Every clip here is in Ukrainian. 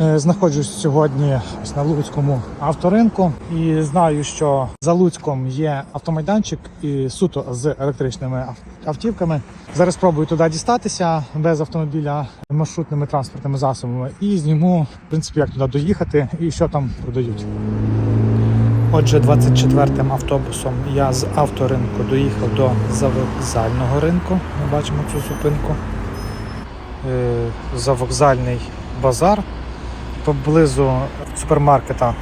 Е, Знаходжусь сьогодні ось на Луцькому авторинку і знаю, що за Луцьком є автомайданчик і суто з електричними автівками. Зараз спробую туди дістатися без автомобіля маршрутними транспортними засобами і зніму, в принципі, як туди доїхати і що там продають. Отже, 24-м автобусом я з авторинку доїхав до завокзального ринку. Ми бачимо цю зупинку. Е, Завокзальний базар поблизу супермаркета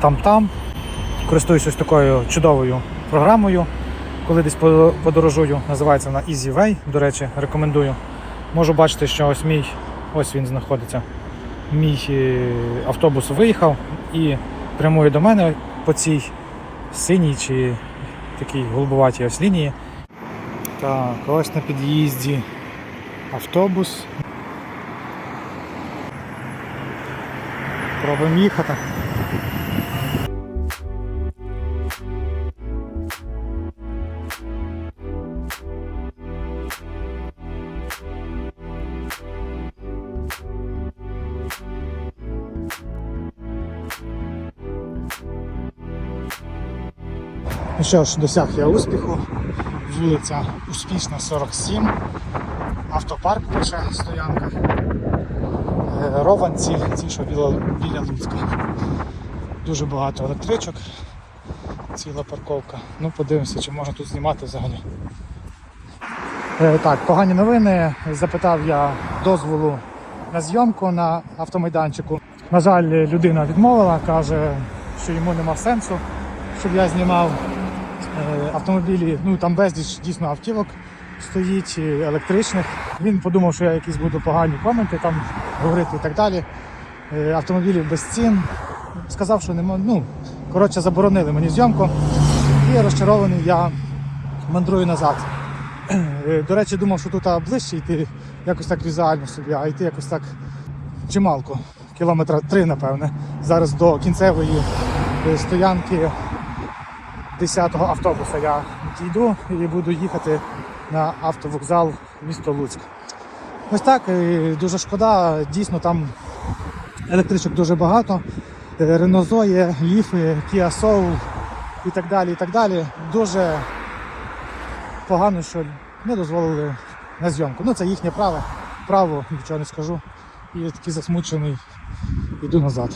там-там. Користуюсь ось такою чудовою програмою. Коли десь подорожую, називається вона Easy Way. До речі, рекомендую. Можу бачити, що ось мій, ось він знаходиться. Мій е, автобус виїхав і прямує до мене по цій синій чи такій голубуватій ось лінії. Так, ось на під'їзді автобус. Пробуємо їхати. Ну що ж, досяг я успіху. Вулиця Успішна 47. Автопарк лише стоянка. Е, Рованці, ці, що біля, біля Луцька. Дуже багато електричок, ціла парковка. Ну, подивимося, чи можна тут знімати взагалі. Е, Так, погані новини. Запитав я дозволу на зйомку на автомайданчику. На жаль, людина відмовила, каже, що йому нема сенсу, щоб я знімав е, автомобілі. Ну там безліч дійсно автівок стоїть електричних. Він подумав, що я якісь буду погані коменти там говорити і так далі. Е, Автомобілів без цін. Сказав, що нема. Ну, коротше, заборонили мені зйомку. І розчарований я мандрую назад. Е, До речі, думав, що тут ближче йти якось так візуально собі, а йти якось так чималко. Кілометра три, напевне. Зараз до кінцевої е, стоянки 10-го автобуса я дійду і буду їхати на автовокзал місто Луцьк. Ось так, дуже шкода, дійсно там електричок дуже багато. Е, Renault Ліфи, Kia Soul і так далі. і так далі. Дуже погано, що не дозволили на зйомку. Ну це їхнє право, право, нічого не скажу. І я такий засмучений, йду назад.